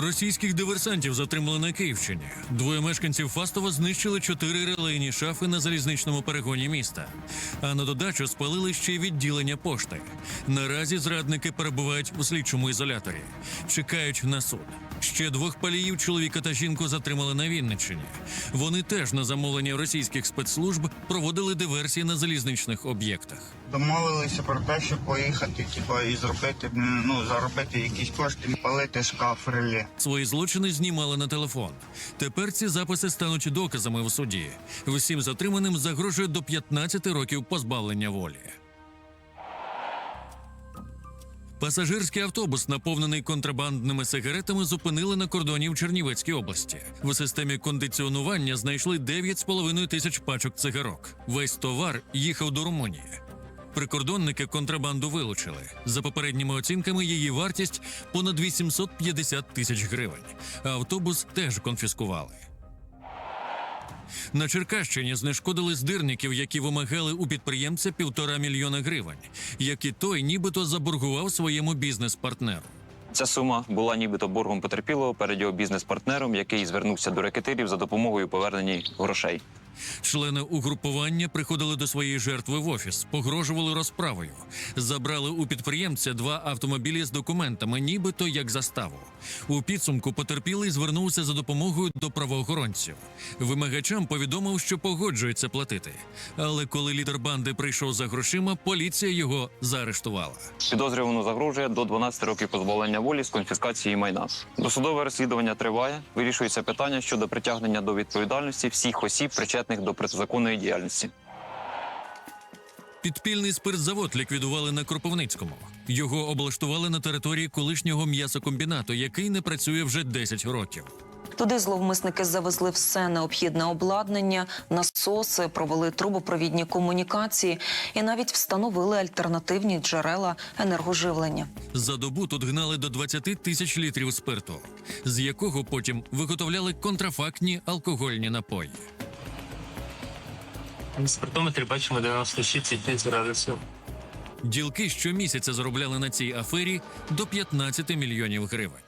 Російських диверсантів затримали на Київщині. Двоє мешканців Фастова знищили чотири релейні шафи на залізничному перегоні міста. А на додачу спалили ще й відділення пошти. Наразі зрадники перебувають у слідчому ізоляторі, чекають на суд. Ще двох паліїв чоловіка та жінку затримали на Вінниччині. Вони теж на замовлення російських спецслужб проводили диверсії на залізничних об'єктах. Домовилися про те, щоб поїхати, типу, і зробити, ну, заробити якісь кошти, палити шкаф. Свої злочини знімали на телефон. Тепер ці записи стануть доказами у суді. Всім затриманим загрожує до 15 років позбавлення волі. Пасажирський автобус, наповнений контрабандними сигаретами, зупинили на кордоні в Чернівецькій області. В системі кондиціонування знайшли 9,5 тисяч пачок цигарок. Весь товар їхав до Румунії. Прикордонники контрабанду вилучили. За попередніми оцінками, її вартість понад 850 тисяч гривень. Автобус теж конфіскували. На Черкащині знешкодили здирників, які вимагали у підприємця півтора мільйона гривень, які той нібито заборгував своєму бізнес-партнеру. Ця сума була нібито боргом потерпілого перед його бізнес-партнером, який звернувся до рекетирів за допомогою повернення грошей. Члени угрупування приходили до своєї жертви в офіс, погрожували розправою, забрали у підприємця два автомобілі з документами, нібито як заставу. У підсумку потерпілий звернувся за допомогою до правоохоронців. Вимагачам повідомив, що погоджується платити. Але коли лідер банди прийшов за грошима, поліція його заарештувала. Підозрювану загрожує до 12 років позбавлення волі з конфіскації майна. Досудове розслідування триває. Вирішується питання щодо притягнення до відповідальності всіх осіб, причетних до протизаконної діяльності. Підпільний спиртзавод ліквідували на Кропивницькому. Його облаштували на території колишнього м'ясокомбінату, який не працює вже 10 років. Туди зловмисники завезли все необхідне обладнання, насоси, провели трубопровідні комунікації і навіть встановили альтернативні джерела енергоживлення. За добу тут гнали до 20 тисяч літрів спирту, з якого потім виготовляли контрафактні алкогольні напої. На спиртометрі бачимо 96,5 градусів. Ділки щомісяця заробляли на цій афері до 15 мільйонів гривень.